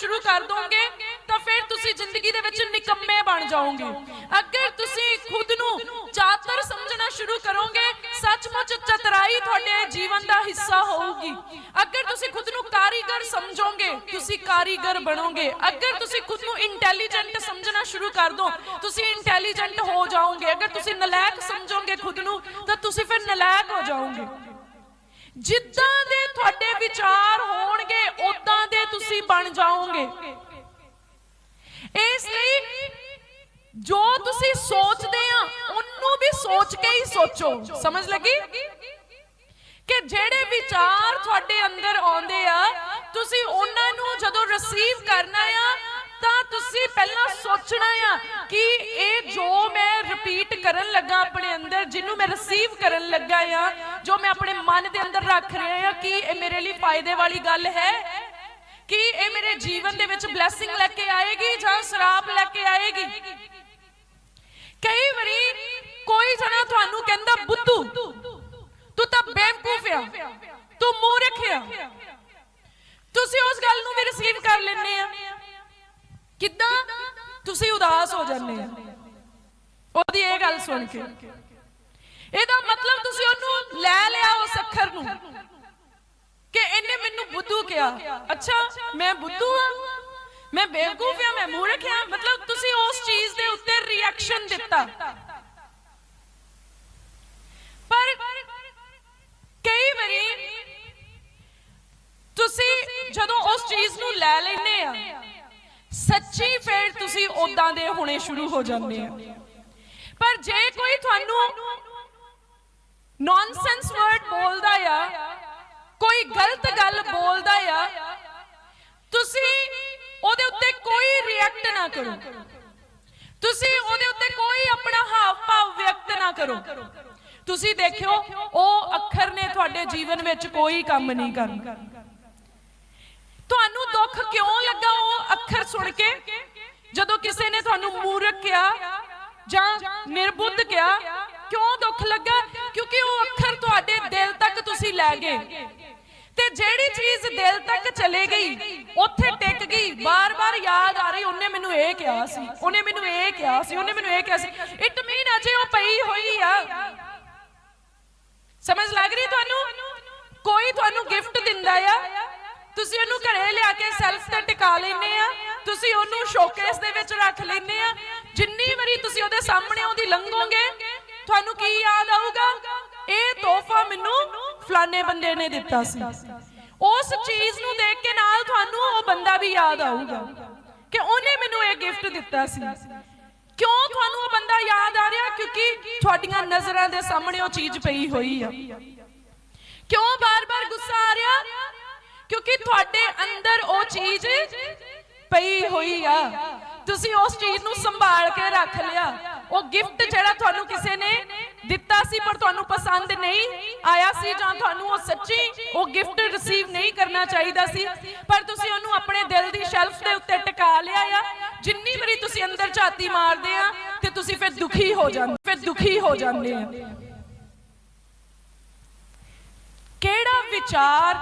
ਸ਼ੁਰੂ ਕਰ ਦੋਗੇ ਤਾਂ ਫਿਰ ਤੁਸੀਂ ਜ਼ਿੰਦਗੀ ਦੇ ਵਿੱਚ ਨਿਕੰਮੇ ਬਣ ਜਾਓਗੇ। ਅਗਰ ਤੁਸੀਂ ਖੁਦ ਨੂੰ ਚਾਤਰ ਸਮਝਣਾ ਸ਼ੁਰੂ ਕਰੋਗੇ, ਸੱਚਮੁੱਚ ਚਤਰਾਈ ਤੁਹਾਡੇ ਜੀਵਨ ਦਾ ਹਿੱਸਾ ਹੋਊਗੀ। ਅਗਰ ਤੁਸੀਂ ਖੁਦ ਨੂੰ ਕਾਰੀਗਰ ਸਮਝੋਗੇ, ਤੁਸੀਂ ਕਾਰੀਗਰ ਬਣੋਗੇ। ਅਗਰ ਤੁਸੀਂ ਖੁਦ ਨੂੰ ਇੰਟੈਲੀਜੈਂਟ ਸਮਝਣਾ ਸ਼ੁਰੂ ਕਰ ਦੋ, ਤੁਸੀਂ ਇੰਟੈਲੀਜੈਂਟ ਹੋ ਜਾਓਗੇ। ਅਗਰ ਤੁਸੀਂ ਨਲਾਇਕ ਸਮਝੋਗੇ ਖੁਦ ਨੂੰ, ਤਾਂ ਤੁਸੀਂ ਫਿਰ ਨਲਾਇਕ ਹੋ ਜਾਓਗੇ। ਜਿੱਦਾਂ ਦੇ ਤੁਹਾਡੇ ਵਿਚਾਰ ਹੋਣਗੇ ਬਣ ਜਾਓਗੇ। ਇਸ ਲਈ ਜੋ ਤੁਸੀਂ ਸੋਚਦੇ ਆ, ਉਹਨੂੰ ਵੀ ਸੋਚ ਕੇ ਹੀ ਸੋਚੋ। ਸਮਝ ਲੱਗੀ? ਕਿ ਜਿਹੜੇ ਵਿਚਾਰ ਤੁਹਾਡੇ ਅੰਦਰ ਆਉਂਦੇ ਆ, ਤੁਸੀਂ ਉਹਨਾਂ ਨੂੰ ਜਦੋਂ ਰਿਸੀਵ ਕਰਨਾ ਆ, ਤਾਂ ਤੁਸੀਂ ਪਹਿਲਾਂ ਸੋਚਣਾ ਆ ਕਿ ਇਹ ਜੋ ਮੈਂ ਰਿਪੀਟ ਕਰਨ ਲੱਗਾ ਆਪਣੇ ਅੰਦਰ, ਜਿਹਨੂੰ ਮੈਂ ਰਿਸੀਵ ਕਰਨ ਲੱਗਾ ਆ, ਜੋ ਮੈਂ ਆਪਣੇ ਮਨ ਦੇ ਅੰਦਰ ਰੱਖ ਰਿਹਾ ਆ, ਕਿ ਇਹ ਮੇਰੇ ਲਈ ਫਾਇਦੇ ਵਾਲੀ ਗੱਲ ਹੈ? ਮੇਰੇ ਜੀਵਨ ਦੇ ਵਿੱਚ ਬਲੇਸਿੰਗ ਲੈ ਕੇ ਆਏਗੀ ਜਾਂ ਸ਼ਰਾਪ ਲੈ ਕੇ ਆਏਗੀ? ਕਈ ਵਾਰੀ ਕੋਈ ਜਣਾ ਤੁਹਾਨੂੰ ਕਹਿੰਦਾ, ਬੁੱਧੂ, ਤੂੰ ਤਾਂ ਬੇਵਕੂਫ ਆ, ਤੂੰ ਮੂਰਖ ਆ। ਤੁਸੀਂ ਉਸ ਗੱਲ ਨੂੰ ਵੀ ਰਿਸੀਵ ਕਰ ਲੈਂਦੇ ਆ। ਕਿੱਦਾਂ? ਤੁਸੀਂ ਉਦਾਸ ਹੋ ਜਾਂਦੇ ਆ। ਉਹਦੀ ਇਹ ਗੱਲ ਸੁਣ ਕੇ। ਇਹਦਾ ਮਤਲਬ ਤੁਸੀਂ ਉਹਨੂੰ ਲੈ ਲਿਆ ਉਸ ਅੱਖਰ ਨੂੰ। ਕਿ ਇਹਨੇ ਮੈਨੂੰ ਬੁੱਧੂ ਕਿਹਾ। ਅੱਛਾ, ਮੈਂ ਬੁੱਧੂ ਆ? ਮੈਂ ਬੇਵਕੂਫ ਆ? ਮੈਂ ਮੂਰਖ ਆ? ਮਤਲਬ ਤੁਸੀਂ ਉਸ ਚੀਜ਼ ਦੇ ਉੱਤੇ ਰਿਐਕਸ਼ਨ ਦਿੱਤਾ। ਪਰ ਕਈ ਵਾਰੀ ਤੁਸੀਂ ਜਦੋਂ ਉਸ ਚੀਜ਼ ਨੂੰ ਲੈ ਲੈਂਦੇ ਆ, ਸੱਚੀ ਫਿਰ ਤੁਸੀਂ ਉਦਾਂ ਦੇ ਹੋਣੇ ਸ਼ੁਰੂ ਹੋ ਜਾਂਦੇ ਆ। ਪਰ ਜੇ ਕੋਈ ਤੁਹਾਨੂੰ ਨੌਨਸੈਂਸ ਵਰਡ ਬੋਲਦਾ ਆ ਕੋਈ ਗਲਤ ਗੱਲ ਬੋਲਦਾ ਆ, ਤੁਸੀਂ ਉਹਦੇ ਉੱਤੇ ਕੋਈ ਰਿਐਕਟ ਨਾ ਕਰੋ। ਤੁਸੀਂ ਉਹਦੇ ਉੱਤੇ ਕੋਈ ਆਪਣਾ ਹਾਵ ਭਾਵ ਵਿਅਕਤ ਨਾ ਕਰੋ। ਤੁਸੀਂ ਦੇਖਿਓ, ਉਹ ਅੱਖਰ ਨੇ ਤੁਹਾਡੇ ਜੀਵਨ ਵਿੱਚ ਕੋਈ ਕੰਮ ਨਹੀਂ ਕਰਨਾ। ਤੁਹਾਨੂੰ ਦੁੱਖ ਕਿਉਂ ਲੱਗਾ ਉਹ ਅੱਖਰ ਸੁਣ ਕੇ? ਜਦੋਂ ਕਿਸੇ ਨੇ ਤੁਹਾਨੂੰ ਮੂਰਖ ਕਿਹਾ ਜਾਂ ਨਿਰਬੁੱਧ ਕਿਹਾ, ਕਿਉਂ ਦੁੱਖ ਲੱਗਾ? ਕਿਉਂਕਿ ਉਹ ਅੱਖਰ ਤੁਹਾਡੇ ਦਿਲ ਤੱਕ ਤੁਸੀਂ ਲੈ ਗਏ। ਤੇ ਜਿਹੜੀ ਚੀਜ਼ ਦਿਲ ਤੱਕ ਚਲੇ ਗਈ, ਉੱਥੇ ਟਿਕ ਗਈ। ਬਾਰ-ਬਾਰ ਯਾਦ ਆ ਰਹੀ, ਉਹਨੇ ਮੈਨੂੰ ਇਹ ਕਿਹਾ ਸੀ, ਉਹਨੇ ਮੈਨੂੰ ਇਹ ਕਿਹਾ ਸੀ, ਉਹਨੇ ਮੈਨੂੰ ਇਹ ਕਿਹਾ ਸੀ। ਇਟ ਮੀਨ ਅਜੇ ਉਹ ਪਈ ਹੋਈ ਆ। ਸਮਝ ਲੱਗ ਰਹੀ ਤੁਹਾਨੂੰ? ਕੋਈ ਤੁਹਾਨੂੰ ਗਿਫਟ ਦਿੰਦਾ ਆ? ਤੁਸੀਂ ਉਹਨੂੰ ਘਰੇ ਲਿਆ ਕੇ ਸੈਲਫ ਤੇ ਟਿਕਾ ਲੈਨੇ ਆ। ਤੁਸੀਂ ਉਹਨੂੰ ਸ਼ੋਕੇਸ ਦੇ ਵਿੱਚ ਰੱਖ ਲੈਨੇ ਆ। ਜਿੰਨੀ ਵਾਰੀ ਤੁਸੀਂ ਉਹਦੇ ਸਾਹਮਣੇ ਉਹਦੀ ਲੰਘੋਗੇ, ਤੁਹਾਨੂੰ ਕੀ ਯਾਦ ਆਊਗਾ? ਇਹ ਤੋਹਫਾ ਮੈਨੂੰ ਫਲਾਣੇ ਬੰਦੇ ਨੇ ਦਿੱਤਾ ਸੀ। ਉਸ ਚੀਜ਼ ਨੂੰ ਦੇਖ ਕੇ ਨਾਲ ਤੁਹਾਨੂੰ ਉਹ ਬੰਦਾ ਵੀ ਯਾਦ ਆਊਗਾ ਕਿ ਉਹਨੇ ਮੈਨੂੰ ਇਹ ਗਿਫਟ ਦਿੱਤਾ ਸੀ। ਕਿਉਂ ਤੁਹਾਨੂੰ ਉਹ ਬੰਦਾ ਯਾਦ ਆ ਰਿਹਾ? ਕਿਉਂਕਿ ਤੁਹਾਡੀਆਂ ਨਜ਼ਰਾਂ ਦੇ ਸਾਹਮਣੇ ਉਹ ਚੀਜ਼ ਪਈ ਹੋਈ ਆ। ਕਿਉਂ ਬਾਰ-ਬਾਰ ਗੁੱਸਾ ਆ ਰਿਹਾ? ਕਿਉਂਕਿ ਤੁਹਾਡੇ ਅੰਦਰ ਉਹ ਚੀਜ਼ ਪਈ ਹੋਈ ਆ। ਤੁਸੀਂ ਉਸ ਚੀਜ਼ ਨੂੰ ਸੰਭਾਲ ਕੇ ਰੱਖ ਲਿਆ। ਉਹ ਗਿਫਟ ਜਿਹੜਾ ਤੁਹਾਨੂੰ ਕਿਸੇ ਨੇ ਦਿੱਤਾ ਸੀ ਪਰ ਤੁਹਾਨੂੰ ਪਸੰਦ ਨਹੀਂ ਆਇਆ ਸੀ ਜਾਂ ਤੁਹਾਨੂੰ ਉਹ ਸੱਚੀ, ਉਹ ਗਿਫਟ ਰਿਸੀਵ ਨਹੀਂ ਕਰਨਾ ਚਾਹੀਦਾ ਸੀ, ਪਰ ਤੁਸੀਂ ਉਹਨੂੰ ਆਪਣੇ ਦਿਲ ਦੀ ਸ਼ੈਲਫ ਦੇ ਉੱਤੇ ਟਿਕਾ ਲਿਆ ਆ। ਜਿੰਨੀ ਵਾਰੀ ਤੁਸੀਂ ਅੰਦਰ ਝਾਤੀ ਮਾਰਦੇ ਆ, ਤੇ ਤੁਸੀਂ ਫਿਰ ਦੁਖੀ ਹੋ ਜਾਂਦੇ, ਫਿਰ ਦੁਖੀ ਹੋ ਜਾਂਦੇ ਆ। ਕਿਹੜਾ ਵਿਚਾਰ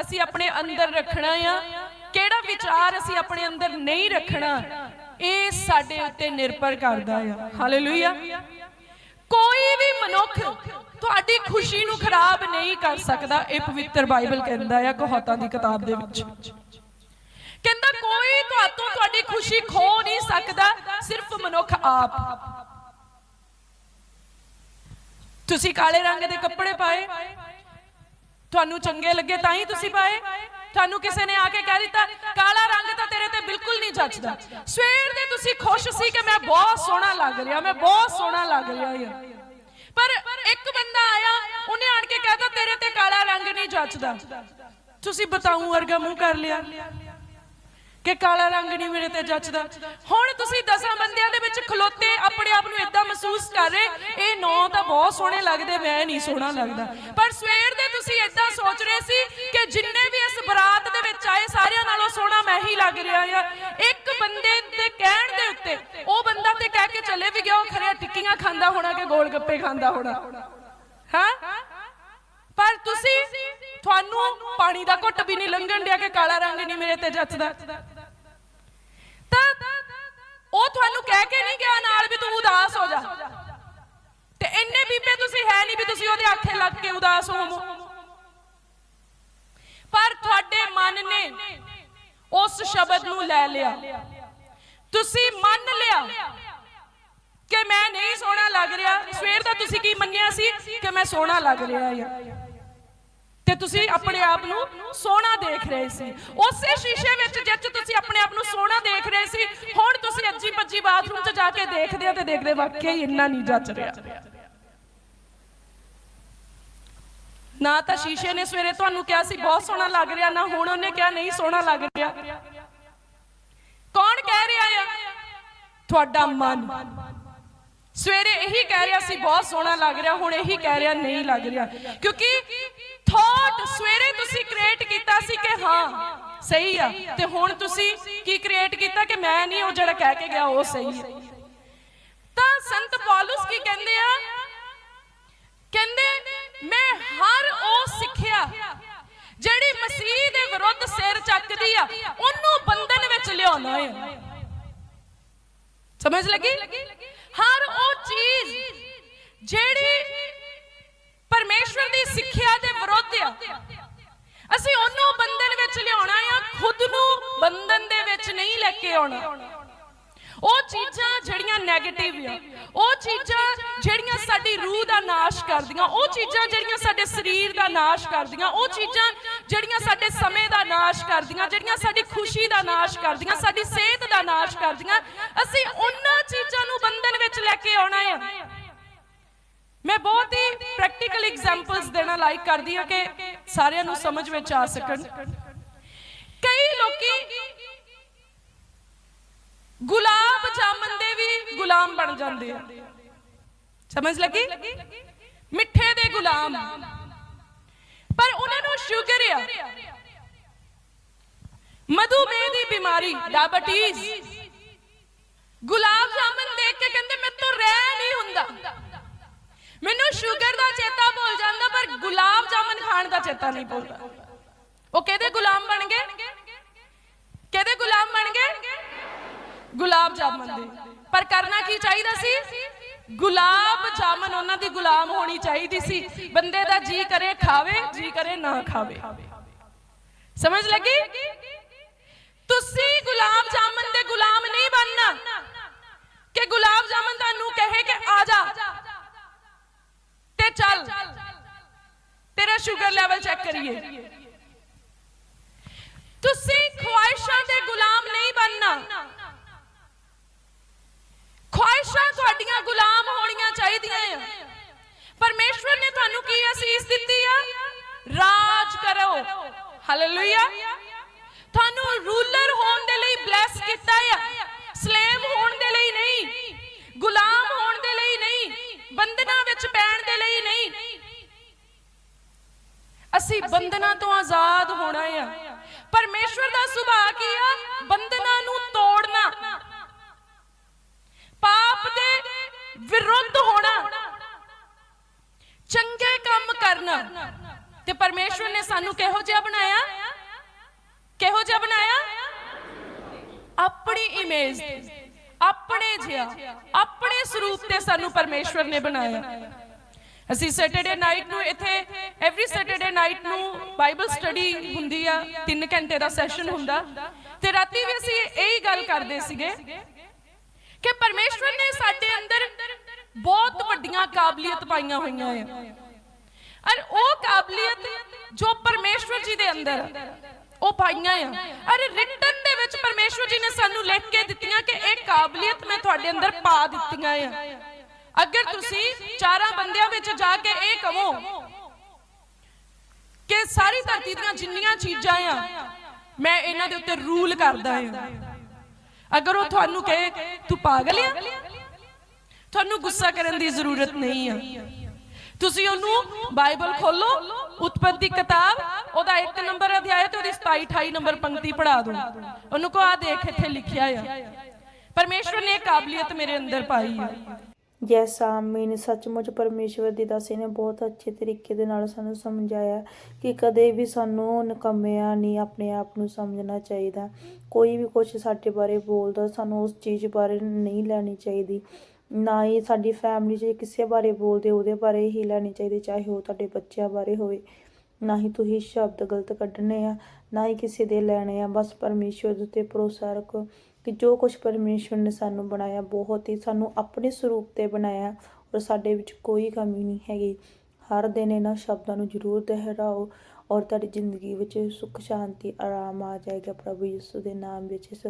ਅਸੀਂ ਆਪਣੇ ਅੰਦਰ ਰੱਖਣਾ ਆ? ਕਿਹੜਾ ਵਿਚਾਰ ਅਸੀਂ ਆਪਣੇ ਅੰਦਰ ਨਹੀਂ ਰੱਖਣਾ? ਇਹ ਸਾਡੇ ਉੱਤੇ ਨਿਰਭਰ ਕਰਦਾ ਆ। ਹਾਲੇਲੂਇਆ ਕੋਈ ਵੀ ਮਨੁੱਖ ਤੁਹਾਡੀ ਖੁਸ਼ੀ ਨੂੰ ਖਰਾਬ ਨਹੀਂ ਕਰ ਸਕਦਾ, ਇਹ ਪਵਿੱਤਰ ਬਾਈਬਲ ਕਹਿੰਦਾ ਆ ਕਹਾਤਾਂ ਦੀ ਕਿਤਾਬ ਦੇ ਵਿੱਚ। ਕਹਿੰਦਾ ਕੋਈ ਤੁਹਾਤੋਂ ਤੁਹਾਡੀ ਖੁਸ਼ੀ ਖੋ ਨਹੀਂ ਸਕਦਾ, ਸਿਰਫ ਮਨੁੱਖ ਆਪ। ਤੁਸੀਂ ਕਾਲੇ ਰੰਗ ਦੇ ਕੱਪੜੇ ਪਾਏ, ਤੁਹਾਨੂੰ ਚੰਗੇ ਲੱਗੇ ਤਾਂ ਹੀ ਤੁਸੀਂ ਪਾਏ। ਤੁਹਾਨੂੰ ਕਿਸੇ ਨੇ ਆ ਕੇ ਕਹਿ ਦਿੱਤਾ, ਕਾਲਾ ਰੰਗ ਤਾਂ ਤੇਰੇ ਤੇ ਬਿਲਕੁਲ ਨਹੀਂ ਜੱਚਦਾ। ਸਵੇਰ ਦੇ ਤੁਸੀਂ ਖੁਸ਼ ਸੀ ਕਿ ਮੈਂ ਬਹੁਤ ਸੋਹਣਾ ਲੱਗ ਰਿਹਾ, ਮੈਂ ਬਹੁਤ ਸੋਹਣਾ ਲੱਗ ਰਿਹਾ ਆ ਪਰ ਇੱਕ ਬੰਦਾ ਆਇਆ ਉਹਨੇ ਆਣ ਕੇ ਕਹਿਤਾ ਤੇਰੇ ਤੇ ਕਾਲਾ ਰੰਗ ਨਹੀਂ ਜੱਚਦਾ ਤੁਸੀਂ ਬਤਾਉ ਵਰਗਾ ਮੂੰਹ ਕਰ ਲਿਆ ਕਿ ਕਾਲਾ ਰੰਗ ਨਹੀਂ ਮੇਰੇ ਤੇ ਜੱਚਦਾ ਹੁਣ ਤੁਸੀਂ ਦਸਾਂ ਬੰਦਿਆਂ ਦੇ ਵਿੱਚ ਖਲੋਤੇ ਆਪਣੇ ਆਪ ਨੂੰ ਇਦਾਂ ਮਹਿਸੂਸ ਕਰ ਰਹੇ, ਇਹ ਨੌ ਤਾਂ ਬਹੁਤ ਸੋਹਣੇ ਲੱਗਦੇ, ਮੈਂ ਨਹੀਂ ਸੋਹਣਾ ਲੱਗਦਾ। ਪਰ ਸਵੇਰ ਦੇ ਤੁਸੀਂ ਇਦਾਂ ਸੋਚ ਰਹੇ ਸੀ ਕਿ ਜਿੰਨੇ ਵੀ ਇਸ ਬਰਾਤ ਦੇ ਵਿੱਚ ਆਏ, ਸਾਰਿਆਂ ਨਾਲੋਂ ਸੋਹਣਾ ਮੈਂ ਹੀ ਲੱਗ ਰਿਹਾ ਆ। ਇੱਕ ਬੰਦੇ ਦੇ ਕਹਿਣ ਦੇ ਉੱਤੇ, ਉਹ ਬੰਦਾ ਤੇ ਕਹਿ ਕੇ ਚਲੇ ਵੀ ਗਿਆ, ਉਹ ਖਰਿਆ ਟਿੱਕੀਆਂ ਖਾਂਦਾ ਹੋਣਾ ਕਿ ਗੋਲ ਗੱਪੇ ਖਾਂਦਾ ਹੋਣਾ। ਹਾਂ? ਪਰ ਤੁਸੀਂ ਤੁਹਾਨੂੰ ਪਾਣੀ ਦਾ ਘੁੱਟ ਵੀ ਨਹੀਂ ਲੰਘਣ ਡਿਆ ਕਿ ਕਾਲਾ ਰੰਗ ਨਹੀਂ ਮੇਰੇ ਤੇ ਜੱਚਦਾ। ਉਹ ਤੁਹਾਨੂੰ ਕਹਿ ਕੇ ਨਹੀਂ ਗਿਆ ਨਾਲ ਵੀ ਤੂੰ ਉਦਾਸ ਹੋ ਜਾ। ਤੇ ਇੰਨੇ ਬੀਬੇ ਤੁਸੀਂ ਹੈ ਨਹੀਂ ਵੀ ਤੁਸੀਂ ਉਹਦੇ ਆਖੇ ਲੱਗ ਕੇ ਉਦਾਸ ਹੋਵੋ। ਪਰ ਤੁਹਾਡੇ ਮਨ ਨੇ ਉਸ ਸ਼ਬਦ ਨੂੰ ਲੈ ਲਿਆ। ਤੁਸੀਂ ਮੰਨ ਲਿਆ ਕਿ ਮੈਂ ਨਹੀਂ ਸੋਹਣਾ ਲੱਗ ਰਿਹਾ। ਸਵੇਰ ਦਾ ਤੁਸੀਂ ਕੀ ਮੰਨਿਆ ਸੀ? ਕਿ ਮੈਂ ਸੋਹਣਾ ਲੱਗ ਰਿਹਾ ਆ। ਤੇ ਤੁਸੀਂ ਆਪਣੇ ਆਪ ਨੂੰ ਸੋਹਣਾ ਦੇਖ ਰਹੇ ਸੀ, ਉਸੇ ਸ਼ੀਸ਼ੇ ਵਿੱਚ ਜਿੱਚ ਤੁਸੀਂ ਆਪਣੇ ਆਪ ਨੂੰ ਸੋਹਣਾ ਦੇਖ ਰਹੇ ਸੀ, ਹੁਣ ਤੁਸੀਂ ਅੱਜੀ ਪੱਜੀ ਬਾਥਰੂਮ 'ਚ ਜਾ ਕੇ ਦੇਖਦੇ ਹੋ ਤੇ ਦੇਖਦੇ ਵਾਕਿਆ ਹੀ ਇੰਨਾ ਨਹੀਂ ਜੱਚ ਰਿਹਾ। ਨਾ ਤਾਂ ਸ਼ੀਸ਼ੇ ਨੇ ਸਵੇਰੇ ਤੁਹਾਨੂੰ ਕਿਹਾ ਸੀ, ਬਹੁਤ ਸੋਹਣਾ ਲੱਗ ਰਿਹਾ, ਨਾ ਹੁਣ ਉਹਨੇ ਕਿਹਾ ਨਹੀਂ ਸੋਹਣਾ ਲੱਗ ਰਿਹਾ। ਕੌਣ ਕਹਿ ਰਿਹਾ ਆ? ਤੁਹਾਡਾ ਮਨ। ਸਵੇਰੇ ਇਹੀ ਕਹਿ ਰਿਹਾ ਸੀ, ਬਹੁਤ ਸੋਹਣਾ ਲੱਗ ਰਿਹਾ, ਹੁਣ ਇਹੀ ਕਹਿ ਰਿਹਾ, ਨਹੀਂ ਲੱਗ ਰਿਹਾ। ਕਿਉਂਕਿ ਥਾਟ ਸਵੇਰੇ ਤੁਸੀਂ ਕ੍ਰੀਏਟ ਕੀਤਾ ਸੀ ਕਿ ਹਾਂ, ਸਹੀ ਆ। ਤੇ ਹੁਣ ਤੁਸੀਂ ਕੀ ਕ੍ਰੀਏਟ ਕੀਤਾ ਕਿ ਮੈਂ ਨਹੀਂ, ਉਹ ਜਿਹੜਾ ਕਹਿ ਕੇ ਗਿਆ, ਉਹ ਸਹੀ ਹੈ ਤਾਂ ਸੰਤ ਪੌਲਸ ਕੀ ਕਹਿੰਦੇ ਆ? ਕਹਿੰਦੇ, ਮੈਂ ਹਰ ਉਹ ਸਿੱਖਿਆ ਜਿਹੜੀ ਮਸੀਹ ਦੇ ਵਿਰੁੱਧ ਸਿਰ ਚੱਕਦੀ ਆ, ਉਹਨੂੰ ਬੰਧਨ ਵਿੱਚ ਲਿਆਉਣਾ ਹੈ ਸਮਝ ਲੱਗੀ? ਹਰ ਉਹ ਚੀਜ਼ ਜਿਹੜੀ ਪਰਮੇਸ਼ਵਰ ਦੀ ਸਿੱਖਿਆ ਦੇ ਵਿਰੁੱਧ ਆ। ਅਸੀਂ ਉਹਨੂੰ ਬੰਧਨ ਵਿੱਚ ਲਿਆਉਣਾ ਆ, ਖੁਦ ਨੂੰ ਬੰਧਨ ਦੇ ਵਿੱਚ ਨਹੀਂ ਲੈ ਕੇ ਆਉਣਾ। ਉਹ ਚੀਜ਼ਾਂ ਜਿਹੜੀਆਂ 네ਗੇਟਿਵ ਆ, ਉਹ ਚੀਜ਼ਾਂ ਜਿਹੜੀਆਂ ਸਾਡੀ ਰੂਹ ਦਾ ਨਾਸ਼ ਕਰਦੀਆਂ, ਉਹ ਚੀਜ਼ਾਂ ਜਿਹੜੀਆਂ ਸਾਡੇ ਸਰੀਰ ਦਾ ਨਾਸ਼ ਕਰਦੀਆਂ, ਉਹ ਚੀਜ਼ਾਂ ਜਿਹੜੀਆਂ ਸਾਡੇ ਸਮੇਂ ਦਾ ਨਾਸ਼ ਕਰਦੀਆਂ, ਜਿਹੜੀਆਂ ਸਾਡੀ ਖੁਸ਼ੀ ਦਾ ਨਾਸ਼ ਕਰਦੀਆਂ, ਸਾਡੀ ਸਿਹਤ ਦਾ ਨਾਸ਼ ਕਰਦੀਆਂ, ਅਸੀਂ ਉਹਨਾਂ ਚੀਜ਼ਾਂ ਨੂੰ ਵਿੱਚ ਲੈ ਕੇ ਆਉਣਾ ਆ। ਮੈਂ ਬਹੁਤ ਹੀ ਪ੍ਰੈਕਟੀਕਲ ਐਗਜ਼ਾਮਪਲਸ ਦੇਣਾ ਲਾਈਕ ਕਰਦੀ ਹਾਂ ਕਿ ਸਾਰਿਆਂ ਨੂੰ ਸਮਝ ਵਿੱਚ ਆ ਸਕਣ। ਕਈ ਲੋਕੀ ਗੁਲਾਬ ਜਾਮਨ ਦੇ ਵੀ ਗੁਲਾਮ ਬਣ ਜਾਂਦੇ ਆ। ਸਮਝ ਲੱਗੀ? ਮਿੱਠੇ ਦੇ ਗੁਲਾਮ। ਪਰ ਉਹਨਾਂ ਨੂੰ ਸ਼ੂਗਰ ਆ। ਮਧੂਮੇਹ ਦੀ ਬਿਮਾਰੀ ਡਾਇਬਟੀਜ਼ ਗੁਲਾਬ ਜਾਮਨ ਦੇਖ ਕੇ ਕਹਿੰਦੇ ਮੇਰੇ ਤੋਂ ਰਹਿ ਨਹੀਂ ਹੁੰਦਾ। ਮੈਨੂੰ ਸ਼ੂਗਰ ਦਾ ਚੇਤਾ ਭੁੱਲ ਜਾਂਦਾ, ਪਰ ਗੁਲਾਬ ਜਾਮਨ ਖਾਣ ਦਾ ਚੇਤਾ ਨਹੀਂ ਭੁੱਲਦਾ। ਉਹ ਕਿਹਦੇ ਗੁਲਾਮ ਬਣ ਗਏ? ਕਿਹਦੇ ਗੁਲਾਮ ਬਣ ਗਏ? ਗੁਲਾਬ ਜਾਮਨ ਦੇ। ਪਰ ਕਰਨਾ ਕੀ ਚਾਹੀਦਾ ਸੀ? ਗੁਲਾਬ ਜਾਮਨ ਉਹਨਾਂ ਦੀ ਗੁਲਾਮ ਹੋਣੀ ਚਾਹੀਦੀ ਸੀ। ਬੰਦੇ ਦਾ ਜੀ ਕਰੇ, ਖਾਵੇ, ਜੀ ਕਰੇ, ਨਾ ਖਾਵੇ। ਸਮਝ ਲੱਗੀ? ਤੁਸੀਂ ਗੁਲਾਮ ਜਾਮਨ ਦੇ ਗੁਲਾਮ ਨਹੀਂ ਬਣਨਾ ਕਿ ਗੁਲਾਬ ਜਾਮਨ ਤੁਹਾਨੂੰ ਕਹੇ ਕਿ ਆ ਜਾ ਤੇ ਚੱਲ ਤੇਰਾ ਸ਼ੂਗਰ ਲੈਵਲ ਚੈੱਕ ਕਰੀਏ। ਤੁਸੀਂ ਖੁਆਇਸ਼ਾਂ ਦੇ ਗੁਲਾਮ ਨਹੀਂ ਬਣਨਾ। ਖੁਆਇਸ਼ਾਂ ਤੁਹਾਡੀਆਂ ਗੁਲਾਮ ਹੋਣੀਆਂ ਚਾਹੀਦੀਆਂ ਆ। ਪਰਮੇਸ਼ਵਰ ਨੇ ਤੁਹਾਨੂੰ ਕੀ ਅਸੀਸ ਦਿੱਤੀ ਆ? ਰਾਜ ਕਰੋ। ਹਾਲੇਲੂਇਆ ਤੁਹਾਨੂੰ ਰੂਲਰ ਹੋਣ ਦੇ ਲਈ ਬਲੈਸ ਕੀਤਾ ਆ। ਸਲੇਮ ਹੋਣ ਦੇ ਲਈ ਨਹੀਂ। ਗੁਲਾਮ ਹੋਣ ਦੇ ਲਈ ਨਹੀਂ। ਬੰਧਨਾਂ ਵਿੱਚ ਪੈਣ ਦੇ ਲਈ ਨਹੀਂ। ਅਸੀਂ ਬੰਧਨਾਂ ਤੋਂ ਆਜ਼ਾਦ ਹੋਣਾ ਆ। ਪਰਮੇਸ਼ਵਰ ਦਾ ਸੁਭਾਅ ਕੀ ਆ? ਬੰਧਨਾਂ ਨੂੰ ਤੋੜਨਾ। ਪਾਪ ਦੇ ਵਿਰੁੱਧ ਹੋਣਾ। ਚੰਗੇ ਕੰਮ ਕਰਨਾ। ਤੇ ਪਰਮੇਸ਼ਵਰ ਨੇ ਸਾਨੂੰ ਕਿਹੋ ਜਿਹਾ ਬਣਾਇਆ? ਕਿਹੋ ਜਿਹਾ ਬਣਾਇਆ? ਆਪਣੀ ਇਮੇਜ ਆਪਣੇ ਜਿਹਾ। ਆਪਣੇ ਸਰੂਪ ਤੇ ਸਾਨੂੰ ਪਰਮੇਸ਼ਵਰ ਨੇ ਬਣਾਇਆ। ਅਸੀਂ ਸੈਟਰਡੇ ਨਾਈਟ ਨੂੰ ਇੱਥੇ ਐਵਰੀ ਸੈਟਰਡੇ ਨਾਈਟ ਨੂੰ ਬਾਈਬਲ ਸਟੱਡੀ ਹੁੰਦੀ ਆ 3 ਘੰਟੇ ਦਾ ਸੈਸ਼ਨ ਹੁੰਦਾ। ਤੇ ਰਾਤੀ ਵੀ ਅਸੀਂ ਇਹੀ ਗੱਲ ਕਰਦੇ ਸੀਗੇ ਕਿ ਪਰਮੇਸ਼ਵਰ ਨੇ ਸਾਡੇ ਅੰਦਰ ਬਹੁਤ ਵੱਡੀਆਂ ਕਾਬਲੀਅਤ ਪਾਈਆਂ ਹੋਈਆਂ ਆ। ਔਰ ਉਹ ਕਾਬਲੀਅਤ ਜੋ ਪਰਮੇਸ਼ਵਰ ਜੀ ਦੇ ਅੰਦਰ ਉਹ ਪਾਈਆਂ ਆ। ਔਰ ਰਿਟਨ ਦੇ ਵਿੱਚ ਪਰਮੇਸ਼ਵਰ ਜੀ ਨੇ ਸਾਨੂੰ ਲਿਖ ਕੇ ਦਿੱਤੀਆਂ ਕਿ ਇਹ ਕਾਬਲੀਅਤ ਮੈਂ ਤੁਹਾਡੇ ਅੰਦਰ ਪਾ ਦਿੱਤੀਆਂ ਆ। ਅਗਰ ਤੁਸੀਂ ਚਾਰਾਂ ਬੰਦਿਆਂ ਵਿੱਚ ਜਾ ਕੇ ਇਹ ਕਹੋ ਕਿ ਸਾਰੀ ਧਰਤੀ ਦੀਆਂ ਜਿੰਨੀਆਂ ਚੀਜ਼ਾਂ ਆ, ਮੈਂ ਇਹਨਾਂ ਦੇ ਉੱਤੇ ਰੂਲ ਕਰਦਾ ਆ। ਅਗਰ ਉਹ ਤੁਹਾਨੂੰ ਕਹੇ, ਤੂੰ ਪਾਗਲ ਆ? ਤੁਹਾਨੂੰ ਗੁੱਸਾ ਕਰਨ ਦੀ ਜ਼ਰੂਰਤ ਨਹੀਂ ਆ। ਤੁਸੀਂ ਉਹਨੂੰ ਬਾਈਬਲ ਖੋਲੋ, ਉਤਪਤੀ ਕਿਤਾਬ, ਉਹਦਾ 1 ਨੰਬਰ ਅਧਿਆਇ ਤੇ ਉਹਦੀ 27 28 ਨੰਬਰ ਪੰਕਤੀ ਪੜ੍ਹਾ ਦੋ ਉਹਨੂੰ ਕੋ ਆ ਦੇਖ, ਇੱਥੇ ਲਿਖਿਆ ਆ। ਪਰਮੇਸ਼ਵਰ ਨੇ ਇਹ ਕਾਬਲੀਅਤ ਮੇਰੇ ਅੰਦਰ ਪਾਈ ਆ। ਜੈਸਾ ਆਮੀਨ ਸੱਚਮੁੱਚ ਪਰਮੇਸ਼ਵਰ ਦੀ ਦਾਸੀ ਨੇ ਬਹੁਤ ਅੱਛੇ ਤਰੀਕੇ ਦੇ ਨਾਲ ਸਾਨੂੰ ਸਮਝਾਇਆ ਕਿ ਕਦੇ ਵੀ ਸਾਨੂੰ ਨਕਮਿਆ ਨਹੀਂ ਆਪਣੇ ਆਪ ਨੂੰ ਸਮਝਣਾ ਚਾਹੀਦਾ। ਕੋਈ ਵੀ ਕੁਝ ਸਾਡੇ ਬਾਰੇ ਬੋਲਦਾ, ਸਾਨੂੰ ਉਸ ਚੀਜ਼ ਬਾਰੇ ਨਹੀਂ ਲੈਣੀ ਚਾਹੀਦੀ। ਨਾ ਹੀ ਸਾਡੀ ਫੈਮਿਲੀ 'ਚ ਕਿਸੇ ਬਾਰੇ ਬੋਲਦੇ, ਉਹਦੇ ਬਾਰੇ ਹੀ ਲੈਣੀ ਚਾਹੀਦੀ, ਚਾਹੇ ਉਹ ਤੁਹਾਡੇ ਬੱਚਿਆਂ ਬਾਰੇ ਹੋਵੇ। ਨਾ ਹੀ ਤੁਸੀਂ ਸ਼ਬਦ ਗਲਤ ਕੱਢਣੇ ਆ, ਨਾ ਹੀ ਕਿਸੇ ਦੇ ਲੈਣੇ ਆ। ਬਸ ਪਰਮੇਸ਼ਵਰ ਦੇ ਉੱਤੇ ਭਰੋਸਾ ਰੱਖੋ। ਕਿ ਜੋ ਕੁਝ ਪਰਮੇਸ਼ਵਰ ਨੇ ਸਾਨੂੰ ਬਣਾਇਆ, ਬਹੁਤ ਹੀ ਸਾਨੂੰ ਆਪਣੇ ਸਰੂਪ ਤੇ ਬਣਾਇਆ ਔਰ ਸਾਡੇ ਵਿੱਚ ਕੋਈ ਕਮੀ ਨਹੀਂ ਹੈਗੀ। ਹਰ ਦਿਨ ਇਹਨਾਂ ਸ਼ਬਦਾਂ ਨੂੰ ਜ਼ਰੂਰ ਦੁਹਰਾਓ ਔਰ ਤੁਹਾਡੀ ਜ਼ਿੰਦਗੀ ਵਿੱਚ ਸੁੱਖ, ਸ਼ਾਂਤੀ, ਆਰਾਮ ਆ ਜਾਏਗਾ ਪ੍ਰਭੂ ਯਿਸੂ ਦੇ ਨਾਮ ਵਿੱਚ। ਇਸ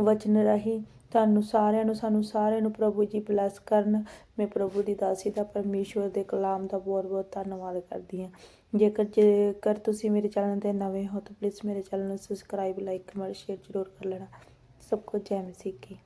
ਵਚਨ ਰਾਹੀਂ ਤੁਹਾਨੂੰ ਸਾਰਿਆਂ ਨੂੰ, ਸਾਨੂੰ ਸਾਰਿਆਂ ਨੂੰ ਪ੍ਰਭੂ ਜੀ ਬਲੈਸ ਕਰਨ। ਮੈਂ ਪ੍ਰਭੂ ਦੀ ਦਾਸੀ ਦਾ, ਪਰਮੇਸ਼ਵਰ ਦੇ ਕਲਾਮ ਦਾ ਬਹੁਤ ਬਹੁਤ ਧੰਨਵਾਦ ਕਰਦੀ ਹਾਂ। ਜੇਕਰ ਜੇਕਰ ਤੁਸੀਂ ਮੇਰੇ ਚੈਨਲ ਤੇ ਨਵੇਂ ਹੋ ਤਾਂ ਪਲੀਜ਼ ਮੇਰੇ ਚੈਨਲ ਨੂੰ ਸਬਸਕ੍ਰਾਈਬ ਲਾਈਕ ਕਮੈਂਟ ਸ਼ੇਅਰ ਜ਼ਰੂਰ ਕਰ ਲੈਣਾ। ਸਭ ਕੁਝ ਜੈ ਮਸੀਹ ਕੀ